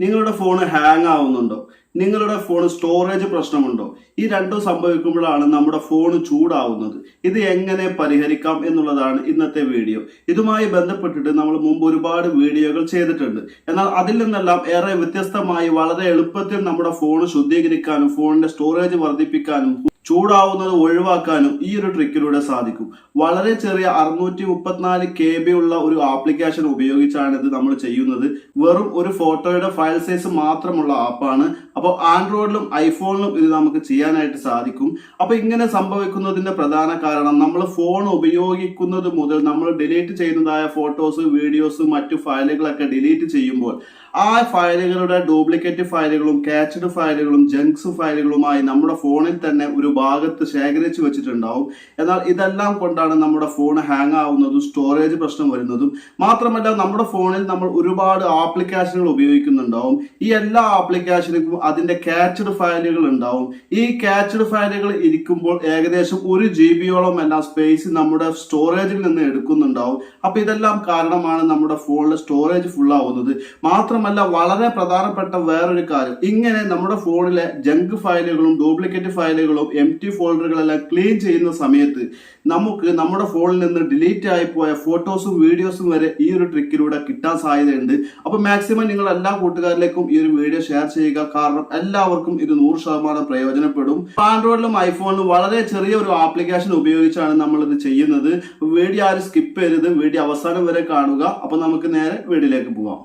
നിങ്ങളുടെ phone hang ആവുന്നുണ്ടോ? നിങ്ങളുടെ ഫോൺ സ്റ്റോറേജ് പ്രശ്നമുണ്ടോ? ഈ രണ്ടും സംഭവിക്കുമ്പോഴാണ് നമ്മുടെ ഫോൺ ചൂടാവുന്നത്. ഇത് എങ്ങനെ പരിഹരിക്കാം എന്നുള്ളതാണ് ഇന്നത്തെ വീഡിയോ ഇതുമായി ബന്ധപ്പെട്ടിട്ട് നമ്മൾ മുമ്പ് ഒരുപാട് വീഡിയോകൾ ചെയ്തിട്ടുണ്ട്. എന്നാൽ അതിൽ നിന്നെല്ലാം ഏറെ വ്യത്യസ്തമായി വളരെ എളുപ്പത്തിൽ നമ്മുടെ ഫോൺ ശുദ്ധീകരിക്കാനും ഫോണിന്റെ സ്റ്റോറേജ് വർദ്ധിപ്പിക്കാനും ചൂടാവുന്നത് ഒഴിവാക്കാനും ഈ ഒരു ട്രിക്കിലൂടെ സാധിക്കും. വളരെ ചെറിയ അറുന്നൂറ്റി മുപ്പത്തിനാല് കെ ബി ഉള്ള ഒരു ആപ്ലിക്കേഷൻ ഉപയോഗിച്ചാണ് ഇത് നമ്മൾ ചെയ്യുന്നത്. വെറും ഒരു ഫോട്ടോയുടെ ഫയൽ സൈസ് മാത്രമുള്ള ആപ്പാണ് അപ്പോൾ ആൻഡ്രോയിഡിലും ഐഫോണിലും ഇത് നമുക്ക് ചെയ്യാനായിട്ട് സാധിക്കും. അപ്പോൾ ഇങ്ങനെ സംഭവിക്കുന്നതിന്റെ പ്രധാന കാരണം നമ്മൾ ഫോൺ ഉപയോഗിക്കുന്നത് മുതൽ നമ്മൾ ഡിലീറ്റ് ചെയ്യുന്നതായ ഫോട്ടോസ് വീഡിയോസ് മറ്റു ഫയലുകളൊക്കെ ഡിലീറ്റ് ചെയ്യുമ്പോൾ ആ ഫയലുകളുടെ ഡ്യൂപ്ലിക്കേറ്റ് ഫയലുകളും ക്യാച്ച്ഡ് ഫയലുകളും ജങ്ക്സ് ഫയലുകളുമായി നമ്മുടെ ഫോണിൽ തന്നെ ഒരു ഭാഗത്ത് ശേഖരിച്ചു വെച്ചിട്ടുണ്ടാവും. എന്നാൽ ഇതെല്ലാം കൊണ്ടാണ് നമ്മുടെ ഫോൺ ഹാങ് ആവുന്നതും സ്റ്റോറേജ് പ്രശ്നം വരുന്നതും. മാത്രമല്ല നമ്മുടെ ഫോണിൽ നമ്മൾ ഒരുപാട് ആപ്ലിക്കേഷനുകൾ ഉപയോഗിക്കുന്നുണ്ടാവും. ഈ എല്ലാ ആപ്ലിക്കേഷനുക്കും അതിന്റെ കാച്ച്ഡ് ഫയലുകൾ ഉണ്ടാവും. ഈ കാച്ച്ഡ് ഫയലുകൾ ഇരിക്കുമ്പോൾ ഏകദേശം ഒരു ജി ബിയോളം എല്ലാം സ്പേസ് നമ്മുടെ സ്റ്റോറേജിൽ നിന്ന് എടുക്കുന്നുണ്ടാവും. അപ്പൊ ഇതെല്ലാം കാരണമാണ് നമ്മുടെ ഫോണിലെ സ്റ്റോറേജ് ഫുൾ ആവുന്നത്. മാത്രമല്ല വളരെ പ്രധാനപ്പെട്ട വേറൊരു കാര്യം. ഇങ്ങനെ നമ്മുടെ ഫോണിലെ ജങ്ക് ഫയലുകളും ഡ്യൂപ്ലിക്കേറ്റ് ഫയലുകളും എം ടി ഫോൾഡറുകളെല്ലാം ക്ലീൻ ചെയ്യുന്ന സമയത്ത് നമുക്ക് നമ്മുടെ ഫോണിൽ നിന്ന് ഡിലീറ്റ് ആയി പോയ ഫോട്ടോസും വീഡിയോസും വരെ ഈ ഒരു ട്രിക്കിലൂടെ കിട്ടാൻ സാധ്യതയുണ്ട്. അപ്പൊ മാക്സിമം നിങ്ങൾ എല്ലാ കൂട്ടുകാരിലേക്കും ഈ ഒരു വീഡിയോ ഷെയർ ചെയ്യുക. കാരണം എല്ലാവർക്കും ഇത് നൂറ് ശതമാനം പ്രയോജനപ്പെടും. ആൻഡ്രോയിഡിലും ഐഫോണിലും വളരെ ചെറിയ ഒരു ആപ്ലിക്കേഷൻ ഉപയോഗിച്ചാണ് നമ്മൾ ഇത് ചെയ്യുന്നത്. വീഡിയോ ആരും സ്കിപ്പ് ചെയ്യരുത്. വീഡിയോ അവസാനം വരെ കാണുക. അപ്പൊ നമുക്ക് നേരെ വീഡിയോയിലേക്ക് പോവാം.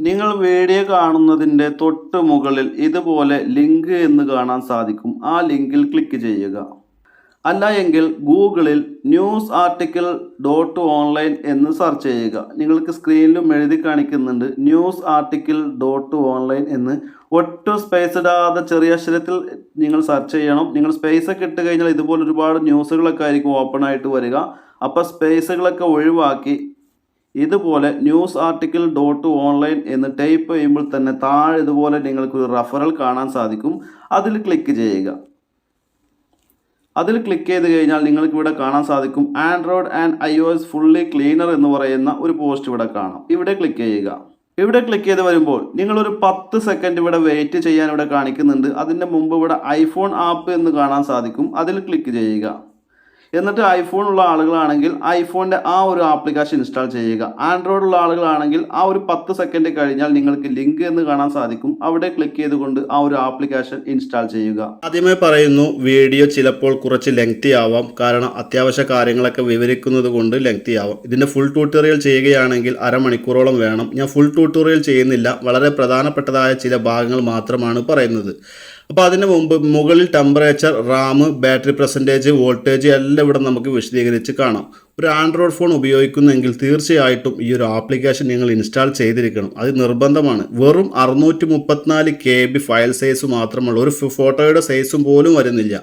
നിങ്ങൾ വീഡിയോ കാണുന്നതിന്റെ തൊട്ട് മുകളിൽ ഇതുപോലെ ലിങ്ക് എന്ന് കാണാൻ സാധിക്കും. ആ ലിങ്കിൽ ക്ലിക്ക് ചെയ്യുക. അല്ല എങ്കിൽ ഗൂഗിളിൽ ന്യൂസ് ആർട്ടിക്കിൾ ഡോട്ട് ഓൺലൈൻ എന്ന് സെർച്ച് ചെയ്യുക. നിങ്ങൾക്ക് സ്ക്രീനിലും എഴുതി കാണിക്കുന്നുണ്ട് ന്യൂസ് ആർട്ടിക്കിൾ ഡോട്ട് ഓൺലൈൻ എന്ന്. ഒട്ടും സ്പേസ് ഇടാതെ ചെറിയ അക്ഷരത്തിൽ നിങ്ങൾ സെർച്ച് ചെയ്യണം. നിങ്ങൾ സ്പേസ് ഒക്കെ ഇട്ട് കഴിഞ്ഞാൽ ഇതുപോലെ ഒരുപാട് ന്യൂസുകളൊക്കെ ആയിരിക്കും ഓപ്പൺ ആയിട്ട് വരിക. അപ്പോൾ സ്പേസുകളൊക്കെ ഒഴിവാക്കി ഇതുപോലെ ന്യൂസ് ആർട്ടിക്കിൾ ഡോട്ട് ഓൺലൈൻ എന്ന് ടൈപ്പ് ചെയ്യുമ്പോൾ തന്നെ താഴെ ഇതുപോലെ നിങ്ങൾക്ക് ഒരു റഫറൽ കാണാൻ സാധിക്കും. അതിൽ ക്ലിക്ക് ചെയ്യുക. അതിൽ ക്ലിക്ക് ചെയ്ത് കഴിഞ്ഞാൽ നിങ്ങൾക്ക് ഇവിടെ കാണാൻ സാധിക്കും Android and I O S fully cleaner എന്ന് പറയുന്ന ഒരു പോസ്റ്റ് ഇവിടെ കാണാം. ഇവിടെ ക്ലിക്ക് ചെയ്യുക. ഇവിടെ ക്ലിക്ക് ചെയ്ത് വരുമ്പോൾ നിങ്ങളൊരു പത്ത് സെക്കൻഡ് ഇവിടെ വെയിറ്റ് ചെയ്യാൻ ഇവിടെ കാണിക്കുന്നുണ്ട്. അതിന്റെ മുമ്പ് ഇവിടെ ഐഫോൺ ആപ്പ് എന്ന് കാണാൻ സാധിക്കും. അതിൽ ക്ലിക്ക് ചെയ്യുക. എന്നിട്ട് ഐഫോൺ ഉള്ള ആളുകളാണെങ്കിൽ ഐഫോണിന്റെ ആ ഒരു ആപ്ലിക്കേഷൻ ഇൻസ്റ്റാൾ ചെയ്യുക. ആൻഡ്രോയിഡ് ഉള്ള ആളുകളാണെങ്കിൽ ആ ഒരു പത്ത് സെക്കൻഡ് കഴിഞ്ഞാൽ നിങ്ങൾക്ക് ലിങ്ക് എന്ന് കാണാൻ സാധിക്കും. അവിടെ ക്ലിക്ക് ചെയ്തുകൊണ്ട് ആ ഒരു ആപ്ലിക്കേഷൻ ഇൻസ്റ്റാൾ ചെയ്യുക. ആദ്യമേ പറയുന്നു വീഡിയോ ചിലപ്പോൾ കുറച്ച് ലെങ്തി ആവാം. കാരണം അത്യാവശ്യ കാര്യങ്ങളൊക്കെ വിവരിക്കുന്നത് കൊണ്ട് ലെങ്തി ആവാം. ഇതിന്റെ ഫുൾ ട്യൂട്ടോറിയൽ ചെയ്യുകയാണെങ്കിൽ അരമണിക്കൂറോളം വേണം. ഞാൻ ഫുൾ ട്യൂട്ടോറിയൽ ചെയ്യുന്നില്ല. വളരെ പ്രധാനപ്പെട്ടതായ ചില ഭാഗങ്ങൾ മാത്രമാണ് പറയുന്നത്. അപ്പോൾ അതിന് മുമ്പ് മുകളിൽ temperature RAM battery percentage voltage എല്ലാം ഇവിടെ നമുക്ക് വിശദീകരിച്ച് കാണാം. ഒരു ആൻഡ്രോയിഡ് ഫോൺ ഉപയോഗിക്കുന്നെങ്കിൽ തീർച്ചയായിട്ടും ഈ ഒരു ആപ്ലിക്കേഷൻ നിങ്ങൾ ഇൻസ്റ്റാൾ ചെയ്തിരിക്കണം. അത് നിർബന്ധമാണ്. വെറും അറുന്നൂറ്റി മുപ്പത്തിനാല് കെ ബി ഫയൽ സൈസ് മാത്രമുള്ള ഒരു ഫോട്ടോയുടെ സൈസും പോലും വരുന്നില്ല.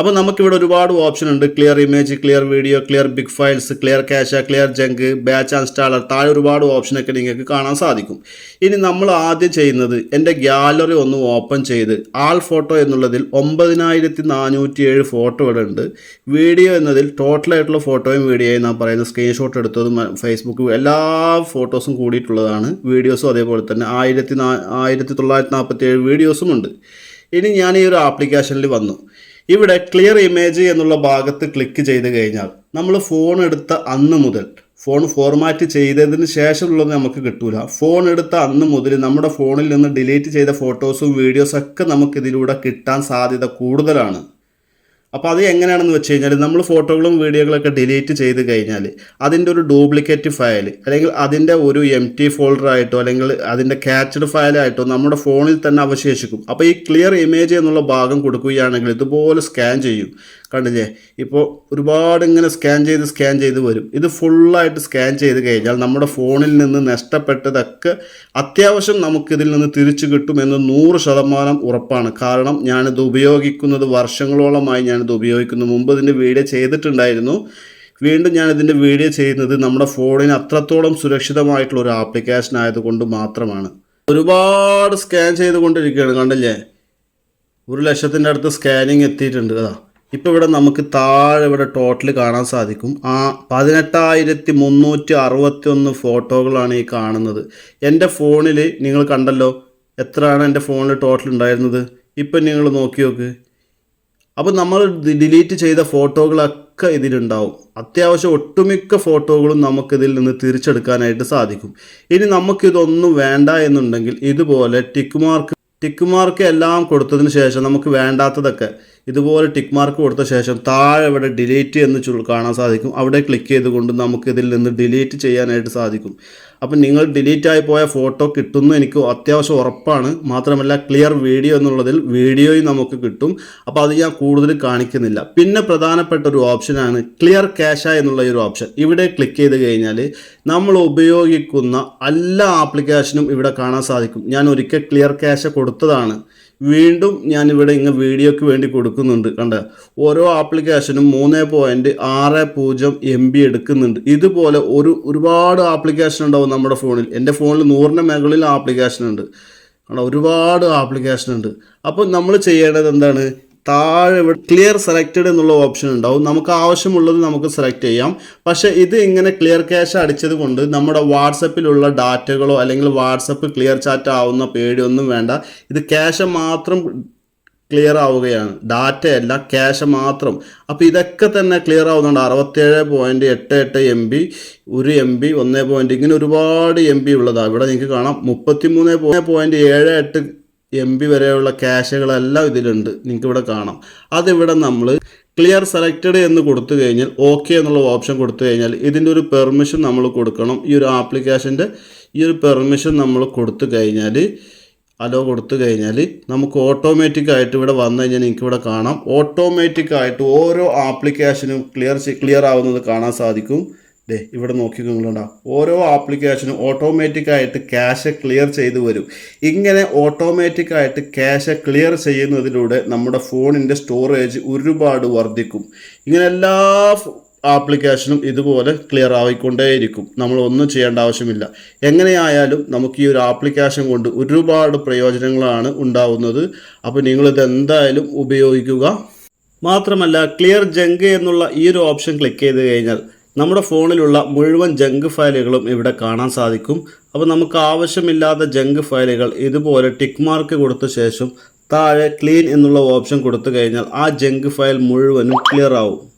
അപ്പോൾ നമുക്കിവിടെ ഒരുപാട് ഓപ്ഷൻ ഉണ്ട്. Clear image clear video clear big files clear cache clear junk batch installer താഴെ ഒരുപാട് ഓപ്ഷനൊക്കെ നിങ്ങൾക്ക് കാണാൻ സാധിക്കും. ഇനി നമ്മൾ ആദ്യം ചെയ്യുന്നത് എന്റെ ഗ്യാലറി ഒന്ന് ഓപ്പൺ ചെയ്ത് ആൾ ഫോട്ടോ എന്നുള്ളതിൽ ഒമ്പതിനായിരത്തി നാനൂറ്റി ഏഴ് ഫോട്ടോ ഇവിടെ ഉണ്ട്. വീഡിയോ എന്നതിൽ ടോട്ടലായിട്ടുള്ള ഫോട്ടോയും വീഡിയോയും നാം പറയുന്ന സ്ക്രീൻഷോട്ട് എടുത്തതും ഫേസ്ബുക്ക് എല്ലാ ഫോട്ടോസും കൂടിയിട്ടുള്ളതാണ്. വീഡിയോസും അതേപോലെ തന്നെ ആയിരത്തി ആയിരത്തി തൊള്ളായിരത്തി നാൽപ്പത്തി ഏഴ് വീഡിയോസും ഉണ്ട്. ഇനി ഞാൻ ഈ ഒരു ആപ്ലിക്കേഷനിൽ വന്നു. ഇവിടെ ക്ലിയർ ഇമേജ് എന്നുള്ള ഭാഗത്ത് ക്ലിക്ക് ചെയ്ത് കഴിഞ്ഞാൽ നമ്മൾ ഫോൺ എടുത്ത അന്ന് മുതൽ ഫോൺ ഫോർമാറ്റ് ചെയ്തതിന് ശേഷമുള്ളത് നമുക്ക് കിട്ടൂല. ഫോൺ എടുത്ത അന്ന് മുതൽ നമ്മുടെ ഫോണിൽ നിന്ന് ഡിലീറ്റ് ചെയ്ത ഫോട്ടോസും വീഡിയോസൊക്കെ നമുക്കിതിലൂടെ കിട്ടാൻ സാധ്യത കൂടുതലാണ്. അപ്പോൾ അത് എങ്ങനെയാണെന്ന് വെച്ച് കഴിഞ്ഞാൽ നമ്മൾ ഫോട്ടോകളും വീഡിയോകളൊക്കെ ഡിലീറ്റ് ചെയ്ത് കഴിഞ്ഞാൽ അതിന്റെ ഒരു ഡ്യൂപ്ലിക്കേറ്റ് ഫയൽ അല്ലെങ്കിൽ അതിന്റെ ഒരു എം ടി ഫോൾഡറായിട്ടോ അല്ലെങ്കിൽ അതിന്റെ ക്യാച്ച്ഡ് ഫയലായിട്ടോ നമ്മുടെ ഫോണിൽ തന്നെ അവശേഷിക്കും. അപ്പോൾ ഈ ക്ലിയർ ഇമേജ് എന്നുള്ള ഭാഗം കൊടുക്കുകയാണെങ്കിൽ ഇതുപോലെ സ്കാൻ ചെയ്യും. കണ്ടില്ലേ? ഇപ്പോൾ ഒരുപാട് ഇങ്ങനെ സ്കാൻ ചെയ്ത് സ്കാൻ ചെയ്ത് വരും. ഇത് ഫുള്ളായിട്ട് സ്കാൻ ചെയ്ത് കഴിഞ്ഞാൽ നമ്മുടെ ഫോണിൽ നിന്ന് നഷ്ടപ്പെട്ടതൊക്കെ അത്യാവശ്യം നമുക്കിതിൽ നിന്ന് തിരിച്ചു കിട്ടുമെന്ന് നൂറ് ശതമാനം ഉറപ്പാണ്. കാരണം ഞാനിത് ഉപയോഗിക്കുന്നത് വർഷങ്ങളോളമായി ഞാനിത് ഉപയോഗിക്കുന്നു. മുമ്പ് ഇതിന്റെ വീഡിയോ ചെയ്തിട്ടുണ്ടായിരുന്നു. വീണ്ടും ഞാൻ ഇതിന്റെ വീഡിയോ ചെയ്യുന്നത് നമ്മുടെ ഫോണിന് അത്രത്തോളം സുരക്ഷിതമായിട്ടുള്ള ഒരു ആപ്ലിക്കേഷൻ ആയതുകൊണ്ട് മാത്രമാണ്. ഒരുപാട് സ്കാൻ ചെയ്തുകൊണ്ടിരിക്കുകയാണ് കണ്ടില്ലേ? ഒരു ലക്ഷത്തിന്റെ അടുത്ത് സ്കാനിങ് എത്തിയിട്ടുണ്ട് അതാ. ഇപ്പോൾ ഇവിടെ നമുക്ക് താഴെ ഇവിടെ ടോട്ടൽ കാണാൻ സാധിക്കും. ആ പതിനെട്ടായിരത്തി മുന്നൂറ്റി അറുപത്തി ഒന്ന് ഫോട്ടോകളാണ് ഈ കാണുന്നത്. എന്റെ ഫോണിൽ നിങ്ങൾ കണ്ടല്ലോ എത്രയാണ് എന്റെ ഫോണിൽ ടോട്ടൽ ഉണ്ടായിരുന്നത്? ഇപ്പം നിങ്ങൾ നോക്കി നോക്ക്. അപ്പോൾ നമ്മൾ ഡിലീറ്റ് ചെയ്ത ഫോട്ടോകളൊക്കെ ഇതിലുണ്ടാവും. അത്യാവശ്യം ഒട്ടുമിക്ക ഫോട്ടോകളും നമുക്കിതിൽ നിന്ന് തിരിച്ചെടുക്കാനായിട്ട് സാധിക്കും. ഇനി നമുക്കിതൊന്നും വേണ്ട എന്നുണ്ടെങ്കിൽ ഇതുപോലെ ടിക്ക് മാർക്ക് ടിക്ക് മാർക്ക് എല്ലാം കൊടുത്തതിന് ശേഷം നമുക്ക് വേണ്ടാത്തതൊക്കെ ഇതുപോലെ ടിക്ക് മാർക്ക് കൊടുത്ത ശേഷം താഴെ ഇവിടെ ഡിലീറ്റ് എന്ന് കാണാൻ സാധിക്കും. അവിടെ ക്ലിക്ക് ചെയ്തുകൊണ്ട് നമുക്ക് ഇതിൽ നിന്ന് ഡിലീറ്റ് ചെയ്യാനായിട്ട് സാധിക്കും. അപ്പം നിങ്ങൾ ഡിലീറ്റ് ആയി പോയ ഫോട്ടോ കിട്ടുന്നു എനിക്ക് അത്യാവശ്യം ഉറപ്പാണ്. മാത്രമല്ല ക്ലിയർ വീഡിയോ എന്നുള്ളതിൽ വീഡിയോയും നമുക്ക് കിട്ടും. അപ്പോൾ അത് ഞാൻ കൂടുതൽ കാണിക്കുന്നില്ല. പിന്നെ പ്രധാനപ്പെട്ട ഒരു ഓപ്ഷനാണ് ക്ലിയർ ക്യാഷ എന്നുള്ള ഒരു ഓപ്ഷൻ ഇവിടെ ക്ലിക്ക് ചെയ്ത് കഴിഞ്ഞാൽ നമ്മൾ ഉപയോഗിക്കുന്ന എല്ലാ ആപ്ലിക്കേഷനും ഇവിടെ കാണാൻ സാധിക്കും. ഞാൻ ഒരിക്കൽ ക്ലിയർ ക്യാഷ കൊടുത്തതാണ്. വീണ്ടും ഞാൻ ഇവിടെ ഇങ്ങ് വീഡിയോയ്ക്ക് വേണ്ടി കൊടുക്കുന്നുണ്ട്. കണ്ട? ഓരോ ആപ്ലിക്കേഷനും മൂന്ന് പോയിന്റ് ആറ് പൂജ്യം എം ബി എടുക്കുന്നുണ്ട്. ഇതുപോലെ ഒരു ഒരുപാട് ആപ്ലിക്കേഷൻ ഉണ്ടാവും നമ്മുടെ ഫോണിൽ. എന്റെ ഫോണിൽ നൂറിന് മുകളിൽ ആപ്ലിക്കേഷൻ ഉണ്ട്. കണ്ടോ ഒരുപാട് ആപ്ലിക്കേഷൻ ഉണ്ട്. അപ്പോൾ നമ്മൾ ചെയ്യേണ്ടത് എന്താണ്? താഴെ ക്ലിയർ സെലക്റ്റഡ് എന്നുള്ള ഓപ്ഷൻ ഉണ്ടാവും നമുക്ക് ആവശ്യമുള്ളത് നമുക്ക് സെലക്ട് ചെയ്യാം. പക്ഷേ ഇത് ഇങ്ങനെ ക്ലിയർ ക്യാഷ് അടിച്ചത് കൊണ്ട് നമ്മുടെ വാട്സപ്പിലുള്ള ഡാറ്റകളോ അല്ലെങ്കിൽ വാട്സപ്പ് ക്ലിയർ ചാറ്റ് ആവുന്ന പേടിയൊന്നും വേണ്ട. ഇത് ക്യാഷ് മാത്രം ക്ലിയർ ആവുകയാണ്. ഡാറ്റയല്ല ക്യാഷ് മാത്രം. അപ്പോൾ ഇതൊക്കെ തന്നെ ക്ലിയർ ആവുന്നുണ്ട്. അറുപത്തേഴ് പോയിന്റ് എട്ട് എട്ട് എം ബി ഒരു എം ബി ഒന്ന് പോയിന്റ് ഇങ്ങനെ ഒരുപാട് എം ബി ഉള്ളതാണ് ഇവിടെ നിങ്ങൾക്ക് കാണാം. മുപ്പത്തി മൂന്ന് പോയിന്റ് ഏഴ് എട്ട് എം ബി വരെയുള്ള ക്യാഷുകളെല്ലാം ഇതിലുണ്ട്. നിങ്ങൾക്ക് ഇവിടെ കാണാം. അതിവിടെ നമ്മൾ ക്ലിയർ സെലക്റ്റഡ് എന്ന് കൊടുത്തു കഴിഞ്ഞാൽ ഓക്കെ എന്നുള്ള ഓപ്ഷൻ കൊടുത്തു കഴിഞ്ഞാൽ ഇതിന്റെ ഒരു പെർമിഷൻ നമ്മൾ കൊടുക്കണം. ഈ ഒരു ആപ്ലിക്കേഷന്റെ ഈ ഒരു പെർമിഷൻ നമ്മൾ കൊടുത്തു കഴിഞ്ഞാൽ അലോ കൊടുത്തു കഴിഞ്ഞാൽ നമുക്ക് ഓട്ടോമാറ്റിക് ആയിട്ട് ഇവിടെ വന്നു കഴിഞ്ഞാൽ ഇവിടെ കാണാം. ഓട്ടോമാറ്റിക് ആയിട്ട് ഓരോ ആപ്ലിക്കേഷനും ക്ലിയർ ക്ലിയർ ആവുന്നത് കാണാൻ സാധിക്കും. ദേ ഇവിടെ നോക്കി നിങ്ങളുണ്ടാ ഓരോ ആപ്ലിക്കേഷനും ഓട്ടോമാറ്റിക് ആയിട്ട് ക്യാഷ് ക്ലിയർ ചെയ്തു വരും. ഇങ്ങനെ ഓട്ടോമാറ്റിക് ആയിട്ട് ക്യാഷ് ക്ലിയർ ചെയ്യുന്നതിലൂടെ നമ്മുടെ ഫോണിന്റെ സ്റ്റോറേജ് ഒരുപാട് വർദ്ധിക്കും. ഇങ്ങനെ എല്ലാ ആപ്ലിക്കേഷനും ഇതുപോലെ ക്ലിയർ ആയിക്കൊണ്ടേയിരിക്കും. നമ്മൾ ഒന്നും ചെയ്യേണ്ട ആവശ്യമില്ല. എങ്ങനെയായാലും നമുക്ക് ഈ ഒരു ആപ്ലിക്കേഷൻ കൊണ്ട് ഒരുപാട് പ്രയോജനങ്ങളാണ് ഉണ്ടാവുന്നത്. അപ്പോൾ നിങ്ങളിത് എന്തായാലും ഉപയോഗിക്കുക. മാത്രമല്ല ക്ലിയർ ജങ്ക് എന്നുള്ള ഈ ഒരു ഓപ്ഷൻ ക്ലിക്ക് ചെയ്ത് കഴിഞ്ഞാൽ നമ്മുടെ ഫോണിലുള്ള മുഴുവൻ ജങ്ക് ഫയലുകളും ഇവിടെ കാണാൻ സാധിക്കും. അപ്പോൾ നമുക്ക് ആവശ്യമില്ലാത്ത ജങ്ക് ഫയലുകൾ ഇതുപോലെ ടിക്ക് മാർക്ക് കൊടുത്ത ശേഷം താഴെ ക്ലീൻ എന്നുള്ള ഓപ്ഷൻ കൊടുത്തു കഴിഞ്ഞാൽ ആ ജങ്ക് ഫയൽ മുഴുവനും ക്ലിയർ ആവും.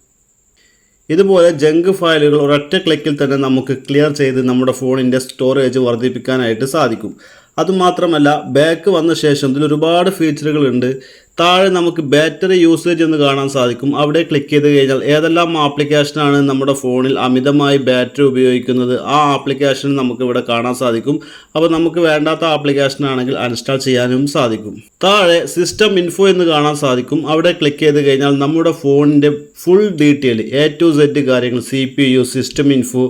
ഇതുപോലെ ജങ്ക് ഫയലുകൾ ഒരൊറ്റ ക്ലിക്കിൽ തന്നെ നമുക്ക് ക്ലിയർ ചെയ്ത് നമ്മുടെ ഫോണിന്റെ സ്റ്റോറേജ് വർദ്ധിപ്പിക്കാനായിട്ട് സാധിക്കും. അതുമാത്രമല്ല ബാക്ക് വന്ന ശേഷം ഇതിൽ ഒരുപാട് ഫീച്ചറുകളുണ്ട് താഴെ നമുക്ക് ബാറ്ററി യൂസേജ് എന്ന് കാണാൻ സാധിക്കും. അവിടെ ക്ലിക്ക് ചെയ്ത് കഴിഞ്ഞാൽ ഏതെല്ലാം ആപ്ലിക്കേഷനാണ് നമ്മുടെ ഫോണിൽ അമിതമായി ബാറ്ററി ഉപയോഗിക്കുന്നത് ആ ആപ്ലിക്കേഷൻ നമുക്ക് ഇവിടെ കാണാൻ സാധിക്കും. അപ്പോൾ നമുക്ക് വേണ്ടാത്ത ആപ്ലിക്കേഷൻ ആണെങ്കിൽ അൺസ്റ്റാൾ ചെയ്യാനും സാധിക്കും. താഴെ സിസ്റ്റം ഇൻഫോ എന്ന് കാണാൻ സാധിക്കും. അവിടെ ക്ലിക്ക് ചെയ്ത് കഴിഞ്ഞാൽ നമ്മുടെ ഫോണിന്റെ full detail A to Z കാര്യങ്ങൾ C P U system info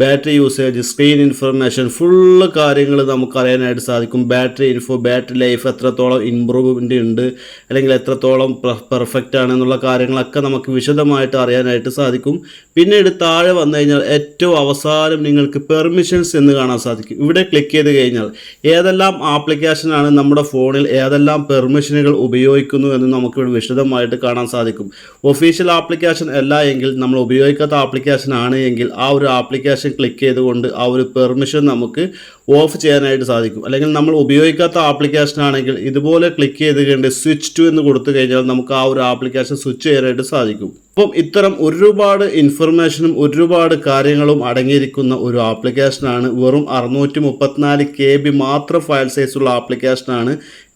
battery usage screen information full കാര്യങ്ങൾ നമുക്ക് അറിയാനായിട്ട് സാധിക്കും. ബാറ്ററി ഇൻഫോ ബാറ്ററി ലൈഫ് എത്രത്തോളം ഇമ്പ്രൂവ്മെന്റ് ഉണ്ട് അല്ലെങ്കിൽ എത്രത്തോളം പെർഫെക്റ്റ് ആണ് എന്നുള്ള കാര്യങ്ങളൊക്കെ നമുക്ക് വിശദമായിട്ട് അറിയാനായിട്ട് സാധിക്കും. പിന്നീട് താഴെ വന്നു കഴിഞ്ഞാൽ ഏറ്റവും അവസാനം നിങ്ങൾക്ക് പെർമിഷൻസ് എന്ന് കാണാൻ സാധിക്കും. ഇവിടെ ക്ലിക്ക് ചെയ്ത് കഴിഞ്ഞാൽ ഏതെല്ലാം ആപ്ലിക്കേഷനാണ് നമ്മുടെ ഫോണിൽ ഏതെല്ലാം പെർമിഷനുകൾ ഉപയോഗിക്കുന്നു എന്ന് നമുക്കിവിടെ വിശദമായിട്ട് കാണാൻ സാധിക്കും. ഒഫീഷ്യൽ ആപ്ലിക്കേഷൻ അല്ല എങ്കിൽ നമ്മൾ ഉപയോഗിക്കാത്ത ആപ്ലിക്കേഷൻ ആണ് എങ്കിൽ ആ ഒരു ആപ്ലിക്കേഷൻ ക്ലിക്ക് ചെയ്തുകൊണ്ട് ആ ഒരു പെർമിഷൻ നമുക്ക് ഓഫ് ചെയ്യാനായിട്ട് സാധിക്കും. അല്ലെങ്കിൽ നമ്മൾ ഉപയോഗിക്കാത്ത ആപ്ലിക്കേഷൻ ആണെങ്കിൽ ഇതുപോലെ ക്ലിക്ക് ചെയ്ത് കഴിഞ്ഞ് സ്വിച്ച് ടു എന്ന് കൊടുത്തു കഴിഞ്ഞാൽ നമുക്ക് ആ ഒരു ആപ്ലിക്കേഷൻ സ്വിച്ച് ചെയ്യാനായിട്ട് സാധിക്കും. അപ്പം ഇത്തരം ഒരുപാട് ഇൻഫർമേഷനും ഒരുപാട് കാര്യങ്ങളും അടങ്ങിയിരിക്കുന്ന ഒരു ആപ്ലിക്കേഷനാണ് വെറും അറുന്നൂറ്റി മുപ്പത്തിനാല് കെ ബി മാത്രം ഫയൽ സൈസുള്ള ആപ്ലിക്കേഷനാണ്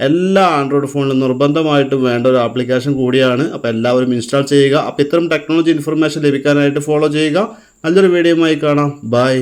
എല്ലാ ആൻഡ്രോയിഡ് ഫോണിലും നിർബന്ധമായിട്ടും വേണ്ട ഒരു ആപ്ലിക്കേഷൻ കൂടിയാണ്. അപ്പോൾ എല്ലാവരും ഇൻസ്റ്റാൾ ചെയ്യുക. അപ്പോൾ ഇത്തരം ടെക്നോളജി ഇൻഫർമേഷൻ ലഭിക്കാനായിട്ട് ഫോളോ ചെയ്യുക. നല്ലൊരു വീഡിയോയുമായി കാണാം. ബൈ